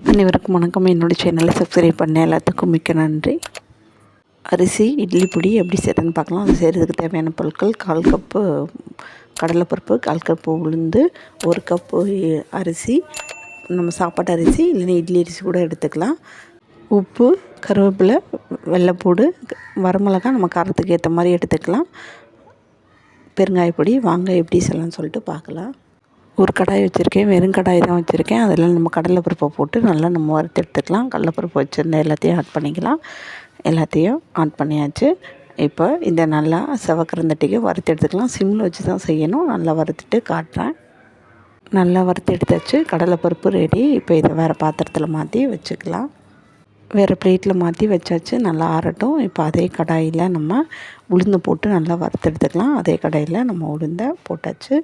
அனைவருக்கும் வணக்கம். என்னோடய சேனலை சப்ஸ்கிரைப் பண்ண எல்லாத்துக்கும் மிக்க நன்றி. அரிசி இட்லி பொடி எப்படி செய்கிறதுன்னு பார்க்கலாம். அது செய்கிறதுக்கு தேவையான பொருட்கள் கால் கப்பு கடலைப்பருப்பு கால் கப்பு உளுந்து ஒரு கப்பு அரிசி நம்ம சாப்பாட்டு அரிசி இல்லைன்னா இட்லி அரிசி கூட எடுத்துக்கலாம். உப்பு கருவேப்பிலை வெள்ளைப்பூடு வரமிளகா நம்ம காரத்துக்கு ஏற்ற மாதிரி எடுத்துக்கலாம். பெருங்காயப்பொடி வாங்க எப்படி செய்யலாம்னு சொல்லிட்டு பார்க்கலாம். ஒரு கடாய் வச்சுருக்கேன் வெறும் கடாய் தான் வச்சுருக்கேன். அதில் நம்ம கடலைப்பருப்பை போட்டு நல்லா நம்ம வறுத்து எடுத்துக்கலாம். கடலைப்பருப்பு வச்சுருந்த எல்லாத்தையும் ஆட் பண்ணிக்கலாம். எல்லாத்தையும் ஆட் பண்ணியாச்சு. இப்போ இதை நல்லா செவக்கரந்தட்டிக்கு வறுத்து எடுத்துக்கலாம். சிம்மில் வச்சு தான் செய்யணும். நல்லா வறுத்துட்டு காட்டுறேன். நல்லா வறுத்து எடுத்தாச்சு. கடலைப்பருப்பு ரெடி இப்போ இதை வேறு பாத்திரத்தில் மாற்றி வச்சுக்கலாம். வேறு பிளேட்டில் மாற்றி வச்சாச்சு. நல்லா ஆறட்டும். இப்போ அதே கடாயில் நம்ம உளுந்து போட்டு நல்லா வறுத்து எடுத்துக்கலாம் அதே கடாயில் நம்ம உளுந்தை போட்டாச்சு.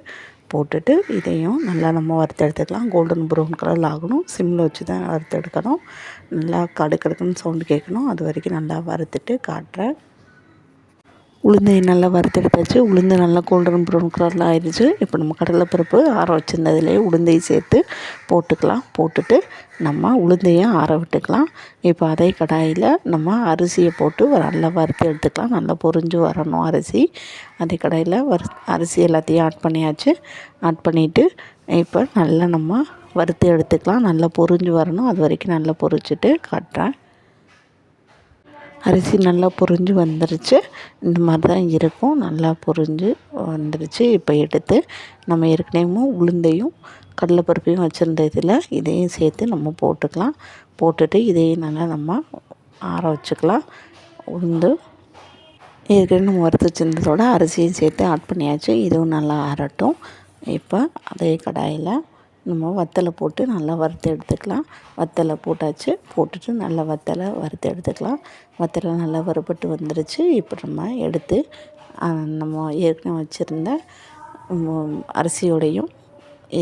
போட்டுட்டு இதையும் நல்லா நம்ம வறுத்து எடுத்துக்கலாம் கோல்டன் ப்ரௌன் கலரில் ஆகணும். சிம்மில் வச்சு தான் வறுத்து எடுக்கணும் நல்லா கடுக்கடுக்குன்னு சவுண்டு கேட்கணும். அது வரைக்கும் நல்லா வறுத்துட்டு காட்டுறேன். உளுந்தை நல்லா வறுத்தெடுத்தாச்சு உளுந்து நல்லா கோல்டன் ப்ரௌன் கலரில் ஆயிடுச்சு இப்போ நம்ம கடலைப்பருப்பு ஆற வச்சுருந்ததுலேயே உளுந்தையும் சேர்த்து போட்டுக்கலாம். போட்டுட்டு நம்ம உளுந்தையும் ஆற விட்டுக்கலாம். இப்போ அதே கடாயில் நம்ம அரிசியை போட்டு நல்லா வறுத்து எடுத்துக்கலாம். நல்லா பொரிஞ்சு வரணும் அரிசி. அதே கடாயில் வறு அரிசி எல்லாத்தையும் ஆட் பண்ணியாச்சு. ஆட் பண்ணிவிட்டு இப்போ நல்லா நம்ம வறுத்து எடுத்துக்கலாம். நல்லா பொரிஞ்சு வரணும். அது வரைக்கும் நல்லா பொரிச்சிட்டு காட்டுறேன். அரிசி நல்லா பொரிஞ்சு வந்துருச்சு. இந்த மாதிரி தான் இருக்கும். நல்லா பொரிஞ்சு வந்துருச்சு. இப்போ எடுத்து நம்ம ஏற்கனவே உளுந்தையும் கடலைப்பருப்பையும் வச்சுருந்த இதில் இதையும் சேர்த்து நம்ம போட்டுக்கலாம். போட்டுட்டு இதையும் நல்லா நம்ம ஆற வச்சுக்கலாம். உளுந்து ஏற்கனவே நம்ம வறுத்து வச்சுருந்ததோட அரிசியும் சேர்த்து ஆட் பண்ணியாச்சு. இதுவும் நல்லா ஆறட்டும். இப்போ அதே கடாயில் நம்ம வத்தலை போட்டு நல்லா வறுத்து எடுத்துக்கலாம். வத்தலை போட்டாச்சு போட்டுட்டு நல்லா வத்தலை வறுத்து எடுத்துக்கலாம். வத்தலை நல்லா வறுபட்டு வந்துருச்சு. இப்போ நம்ம எடுத்து நம்ம ஏற்கனவே வச்சுருந்த அரிசியோடையும்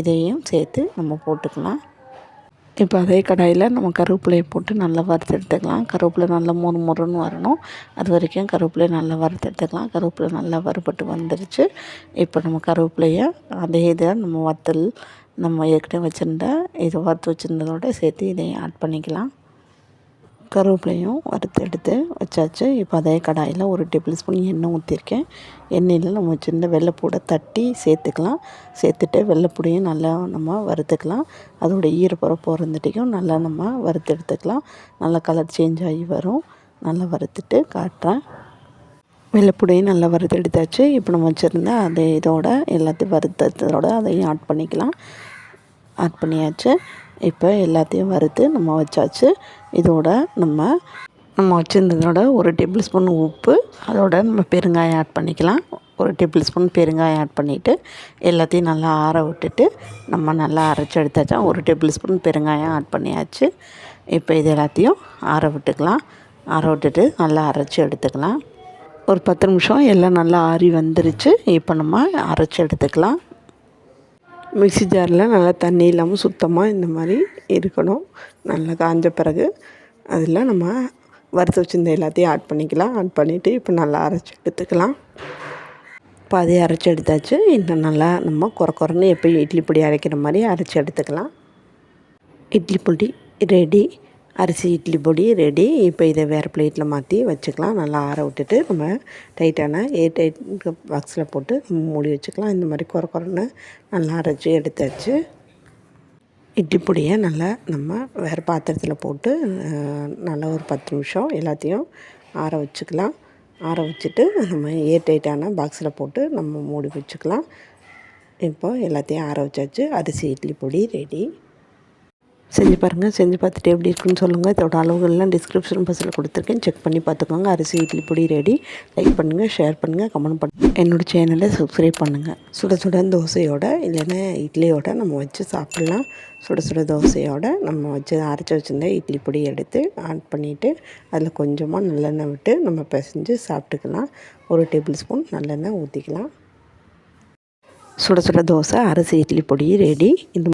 இதையும் சேர்த்து நம்ம போட்டுக்கலாம். இப்போ அதே கடாயில் நம்ம கருவேப்பிலையை போட்டு நல்லா வறுத்து எடுத்துக்கலாம். கருவேப்பிலை நல்லா மொறு மொறுன்னு வரணும். அது வரைக்கும் கருவேப்பிலையை நல்லா வறுத்து எடுத்துக்கலாம். கருவேப்பிலை நல்லா வறுபட்டு வந்துருச்சு. இப்போ நம்ம கருவேப்பிலையை அதே இதை நம்ம வத்தல் நம்ம ஏற்கனவே வச்சுருந்த இதை வறுத்து வச்சுருந்ததோட சேர்த்து இதையும் ஆட் பண்ணிக்கலாம். கருவேப்பிலையும் வறுத்து எடுத்து வச்சாச்சு. இப்போ அதே கடாயில் ஒரு டேபிள் ஸ்பூன் எண்ணெய் ஊற்றிருக்கேன் எண்ணெயில் நம்ம வச்சுருந்த வெள்ளைப்பூடை தட்டி சேர்த்துக்கலாம். சேர்த்துட்டு வெள்ளைப்பூடையும் நல்லா நம்ம வறுத்துக்கலாம். அதோடய ஈரப்பரம் போகிறதுட்டிக்கும் நல்லா நம்ம வறுத்து எடுத்துக்கலாம். நல்லா கலர் சேஞ்ச் ஆகி வரும். நல்லா வறுத்துட்டு காட்டுறேன். வெள்ளைப்புடையும் நல்லா வறுத்து எடுத்தாச்சு. இப்போ நம்ம வச்சுருந்தா அதை இதோட எல்லாத்தையும் வறுத்ததோட அதையும் ஆட் பண்ணிக்கலாம். ஆட் பண்ணியாச்சு. இப்போ எல்லாத்தையும் வறுத்து நம்ம வச்சாச்சு. இதோட நம்ம நம்ம வச்சுருந்ததோட ஒரு டேபிள் ஸ்பூன் உப்பு அதோட நம்ம பெருங்காயம் ஆட் பண்ணிக்கலாம். ஒரு டேபிள் ஸ்பூன் பெருங்காயம் ஆட் பண்ணிவிட்டு எல்லாத்தையும் நல்லா ஆற விட்டுட்டு நம்ம நல்லா அரைச்சி எடுத்தாச்சா ஒரு டேபிள் ஸ்பூன் பெருங்காயம் ஆட் பண்ணியாச்சு. இப்போ இது எல்லாத்தையும் ஆற விட்டுக்கலாம். ஆற விட்டுட்டு நல்லா அரைச்சி எடுத்துக்கலாம். ஒரு பத்து நிமிஷம் எல்லாம் நல்லா ஆறி வந்துருச்சு. இப்போ நம்ம அரைச்சி எடுத்துக்கலாம். மிக்ஸி ஜாரில் நல்லா தண்ணி இல்லாமல் சுத்தமாக இந்த மாதிரி இருக்கணும். நல்லா காஞ்ச பிறகு அதில் நம்ம வறுத்து வச்சுருந்த எல்லாத்தையும் ஆட் பண்ணிக்கலாம். ஆட் பண்ணிவிட்டு இப்போ நல்லா அரைச்சி எடுத்துக்கலாம். இப்போ அரைச்சி எடுத்தாச்சு. இன்னும் நல்லா நம்ம குறை குறைன்னு எப்போயும் இட்லி பொடி அரைக்கிற மாதிரி அரைச்சி எடுத்துக்கலாம். இட்லி பொடி ரெடி அரிசி இட்லி பொடி ரெடி இப்போ இதை வேறு பிளேட்டில் மாற்றி வச்சுக்கலாம். நல்லா ஆற விட்டுட்டு நம்ம டைட்டான ஏ டைட் பாக்ஸில் போட்டு மூடி வச்சுக்கலாம். இந்த மாதிரி குறை குறைன்னு நல்லா அரைச்சி எடுத்தாச்சு. இட்லி பொடியை நல்லா நம்ம வேறு பாத்திரத்தில் போட்டு நல்லா ஒரு பத்து நிமிஷம் எல்லாத்தையும் ஆற வச்சுக்கலாம். ஆற வச்சுட்டு நம்ம ஏர் டைட்டான பாக்ஸில் போட்டு நம்ம மூடி வச்சுக்கலாம். இப்போ எல்லாத்தையும் ஆற வச்சாச்சு. அரிசி இட்லி பொடி ரெடி செஞ்சு பாருங்கள் செஞ்சு பார்த்துட்டு எப்படி இருக்குன்னு சொல்லுங்கள் இதோட அளவுகள்லாம் டிஸ்கிரிப்ஷன் பஸ்ஸில் கொடுத்துருக்கேன். செக் பண்ணி பார்த்துக்கோங்க. அரிசி இட்லி பொடி ரெடி லைக் பண்ணுங்கள் ஷேர் பண்ணுங்கள் கமெண்ட் பண்ணுங்கள் என்னோடய சேனலை சப்ஸ்கிரைப் பண்ணுங்கள் சுட சுட தோசையோட இல்லைன்னா இட்லியோட நம்ம வச்சு சாப்பிட்லாம். சுட சுட தோசையோட நம்ம வச்சு அரைச்சி வச்சுருந்த இட்லி பொடி எடுத்து ஆட் பண்ணிவிட்டு அதில் கொஞ்சமாக நல்லெண்ணெய் விட்டு நம்ம பிசைஞ்சு சாப்பிட்டுக்கலாம். ஒரு டேபிள் ஸ்பூன் நல்லெண்ணெய் ஊற்றிக்கலாம் சுட சுட தோசை அரிசி இட்லி பொடி ரெடி இது